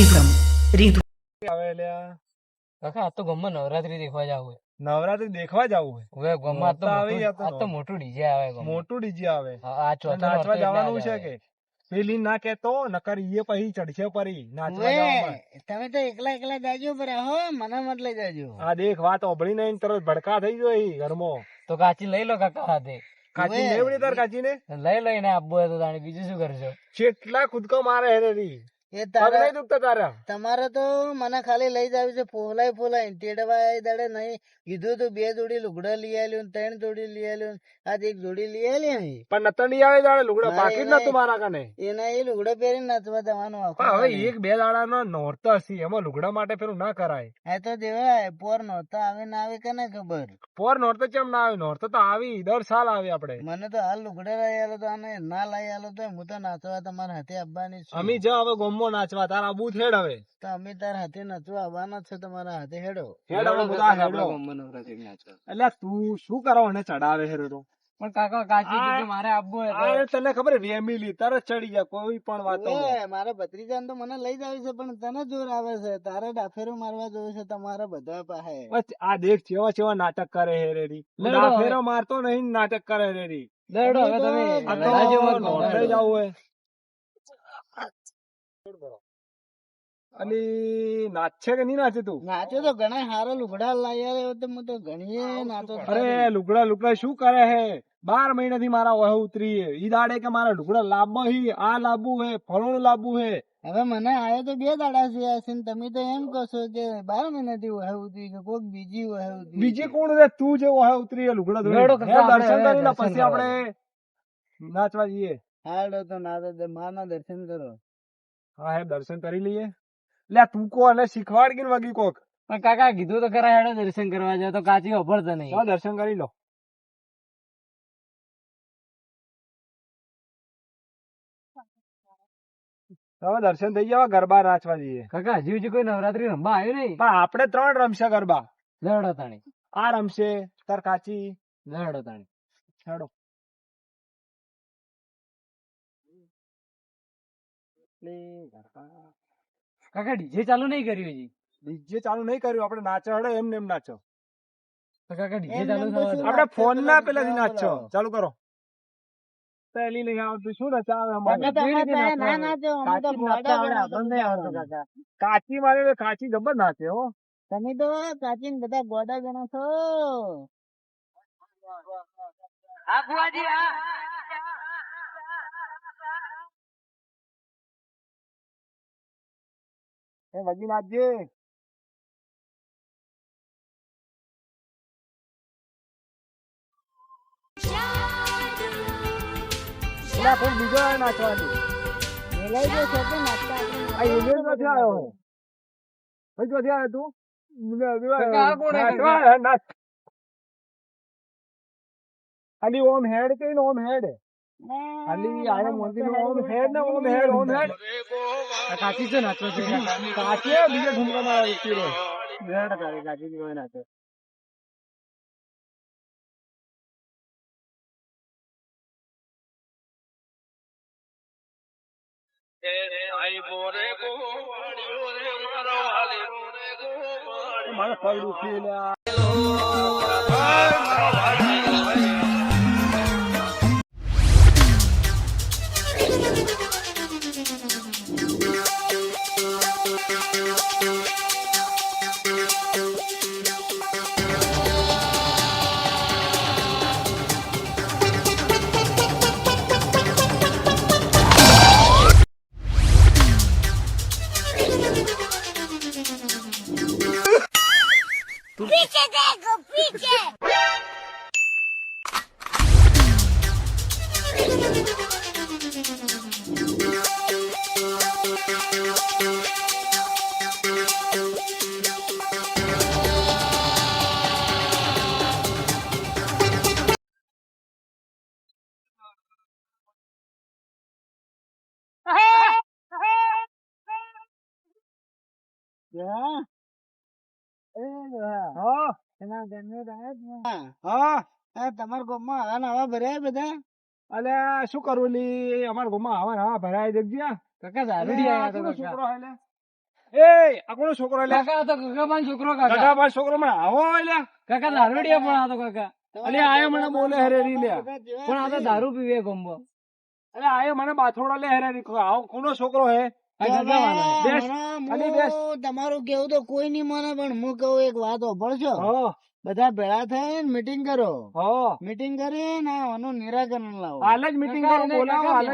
Rhythm rhythm. આવે કાકા આ તો ગમમાં નવરાત્રી દેખવા જાવ નવરાત્રી દેખવા જવું હવે ગમમાં તો આવી આ તો આ તો નોર- મોટું ડીજે આવે મોટું ડીજે આવે. આ આ નાચવા જવાનું છે કે? પેલી ના કેતો નકર ઈએ પછી ચડશે પરી નાચવા. તમે તો એકલા એકલા જાજો પર હો મને મત લઈ જાજો. આ દેખ વાત ઓબળી નહીં તરત ભડકા થઈ ગયો ઘરમાં. તો કાચી લઈ લો કાકા હાથે. કાચી લેવડી તાર કાચી ને લઈ લઈને આપવું તો તાણી બીજું શું કરશો? કેટલા ખુદકો મારે હે રી. એ તારા દુખતા તારા? તમારે તો મને ખાલી લઈ જાવ છે નહીં. કીધું તું બે જોડી લુગડા લઈ આલ્યું ત્રણ જોડી લઈ આલ્યું આજ એક જોડી લઈ આલી પણ નતર નહીં આવે દાડે લુગડા? મારે જ નતું મારા કને. એના એ લુગડા પહેરીને નાચવા જવાનું આખું હવે એક બે દાડા નોરતા હશે એમાં લુગડા માટે ફેરું ના કરાય. એ તો દેવાય પોર નહોતા આવે ના આવે કને ખબર? પોર નોરતો ચમ ના આવે? નોરતો તો આવી દર સાલ આવે આપડે મને તો હાલ લુગડા લઈ આલો તો આને ના લઈ આલો તો હું તો નાચવા તમારા હાથે આવવાની અમી જા હવે ગોમમાં નાચવા તારા આબુ હેડ હવે. તમે તાર હાથે નાચવા આવવાના છે તમારા હાથે હેડો. એટલે તું શું કરો અને ચડાવે હેરો તો પણ કાકા કાચી મારે આપવું આ તને ખબર વેમીલી તરત ચડી જાય કોઈ પણ વાત મારા ભત્રીજાન તો મને લઈ જાય છે પણ તને જોર આવે છે. તારે ડાફેરો મારવા જોવે છે તમારા બધા પાસે. બસ આ દેખ ચેવા ચેવા નાટક કરે હે રેડી ડાફેરો મારતો નહીં નાટક કરે રેડી. દરડો હવે તમે. જવું હોય. અલી નાચે કે નહીં નાચે તું? નાચે તો ઘણા હારા લુગડા લાયા તો હું તો ઘણીએ નાચો અરે લુગડા લુગડા શું કરે હે? બાર મહિનાથી મારા ઓહે ઉતરી હે ઈ દાડે કે મારા લુગડા લાંબો હી આ લાંબુ હે ફલોણું લાંબુ હે. હવે મને આયો તો બે દાડા છે આસીન તમે તો એમ કહો છો કે બાર મહિનાથી વહે ઉતરી કે કોક બીજી ઓહે ઉતરી બીજી કોણ રે? તું જે ઓહે ઉતરી હે લુગડા. લડો દર્શન કરીને પછી. આપણે નાચવા જઈએ. હાલો તો ના માના દર્શન કરો. હા હે દર્શન કરી લઈએ. લે તું કો અને શીખવાડ કે વગી કોક? પણ કાકા કીધું તો ખરા હેડો દર્શન કરવા જાય તો કાચી અભળતો નહીં. દર્શન કરી લો. હવે દર્શન થઈ જવા ગરબા નાચવા જઈએ. કાકા હજી હજી કોઈ નવરાત્રી રમવા આવ્યું નહીં? પણ આપણે ત્રણ રમશે ગરબા. લડો તાણી. આ રમશે તાર કાચી. લડો તાણી. હેડો. કાકા ડીજે ચાલુ નહીં કર્યું હજી? ડીજે ચાલુ નહીં કર્યું આપણે નાચો હેડો એમ નાચો કાકા ડીજે ચાલુ આપણે ફોન ના પેલાથી નાચો ચાલુ કરો. પહેલી નહીં આવતું શું નચાવે અમારે? કાચી મારે કાચી જબર નાચે હો. તમે તો કાચી બધા ગોડા ગણો છો. એ વગી નાચજે પેલા કોઈ બીજો નાચવાની મેલાઈ ગયો છે કે નાચતા આ ઇંગ્લિશમાંથી આવ્યો હે. ભાઈ ક્યાંથી આવ્યો તું? મને? હે, નાચ. ખાલી ઓમ હેડ કે ઓમ હેડ? ખાલી આયા મોદી નો ઓમ હેડ ને ઓમ હેડ ઓમ હેડ કાચી છે. બીજા કાચી નાચે મારા પગ દુખી લ્યા હા આ તમારા ગામમાં ભર્યા બધા અલે શું કરું લી ગામમાં તો છોકરો હે, એ આ છોકરો લે કાકા તો છોકરો કાકા કાકા છોકરો મને આવો લે કાકા દારૂડિયા પણ આ તો કાકા અલે આયો મને બોલે હરેરી લે પણ આ તો દારૂ પીવે ગમો અલે આયો મને બાથોડો લે હરેરી આવો કોનો છોકરો હે આ તમારું કેવું તો કોઈ નહીં મને પણ હું કહું એક વાત સાંભળજો હા. બધા ભેળા થઈને મીટિંગ કરો. મીટિંગ મીટિંગ કરીને આનું નિરાકરણ લાવો. હાલ જ મીટિંગ કરો બોલાવો હાલ જ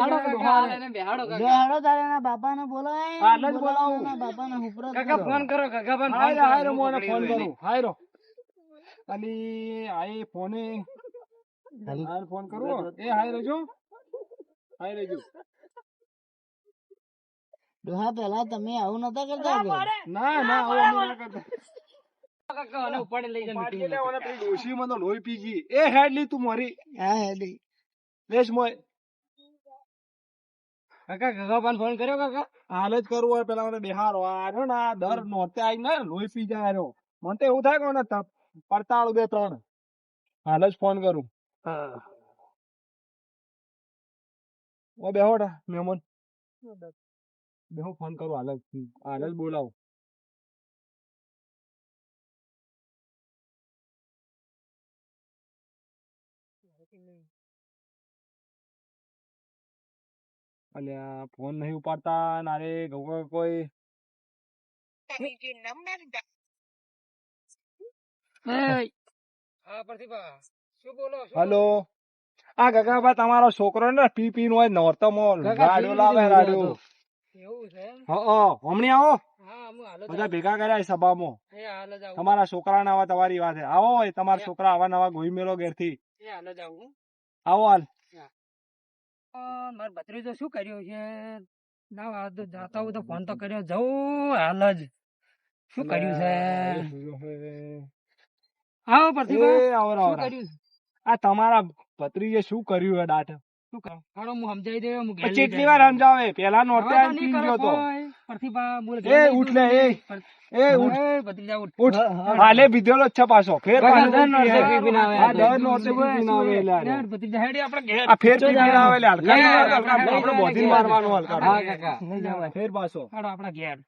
બેહાડો એને તારે એના બાપાને બોલાય હાલ જ બોલાવો. એના બાપાને હુપરત કાકા ફોન કરો કાકા ફોન હાયરો કરો. હાયરો મોને ફોન હોય કરું હાયરો અલી આય ફોને હાલ. ફોન કરો. એ હાયરો જો. હાયરો જો. ડોહા પેલા તમે આવું નતા કરતા કે? ના ના આવું નતા કરતા. કાકા લઈ જા પાડી માં. ઓને પેલી ડોશી મને લોહી પી ગઈ. એ હેડ તું મારી. હા લેશ મોય. કાકા કાકા પણ ફોન કર્યો કાકા? હાલ જ કરવું હોય પેલા મને બિહારો આ રહ્યો ને આ દર નોરતે આવી ને લોહી પી જાય રહ્યો. મને તો એવું થાય કોને પડતાળું બે ત્રણ. હાલ જ ફોન કરું. ઓ બેહો ટા, મહેમાન હું ફોન કરું હાલ જ હાલ જ બોલાવું. અલ્યા ફોન નહીં ઉપાડતા નારે ગૌ કોઈ હેલો શું બોલો આ ગગાભા તમારો છોકરો ને પી પી નો નોરતમાં કાકા રાડ્યો પી લાવે બોલો એવું છે? આવો. બધા ભેગા કર્યા સભામાં. તમારા છોકરા ના આવા તમારી વાત. આવો હોય તમારા છોકરા આવા નવા ગોઈ મેલો હાલ જ આવું. હાલ. મારો ભત્રીજો શું કર્યું છે? ના જાતા હું તો ફોન તો કર્યો. જવું હાલ જ. શું કર્યું છે? આવો પ્રતિભા એ આવો આવો કર્યું આ તમારા ભત્રીજે શું કર્યું હે દાટ કેટલી વાર સમજાવે. પેલા નોરતે આવીને ગયો તો. પ્રતિભા બોલ એ ઉઠ લે, એ. એ ઉઠ. ભત્રીજા ઉઠ. ઉઠ. હાલે પીધેલો જ છે પાછો. ફેર પાછો. દર નોરતે આવે. આ દર નોરતે પી પીને આવે એટલે આ ભત્રીજા, હેડ આપણે ઘેર. આ ફેર આવે આપણે બોધી મારવાનું હલકા. ફેર પાછો. આપણા ઘેર.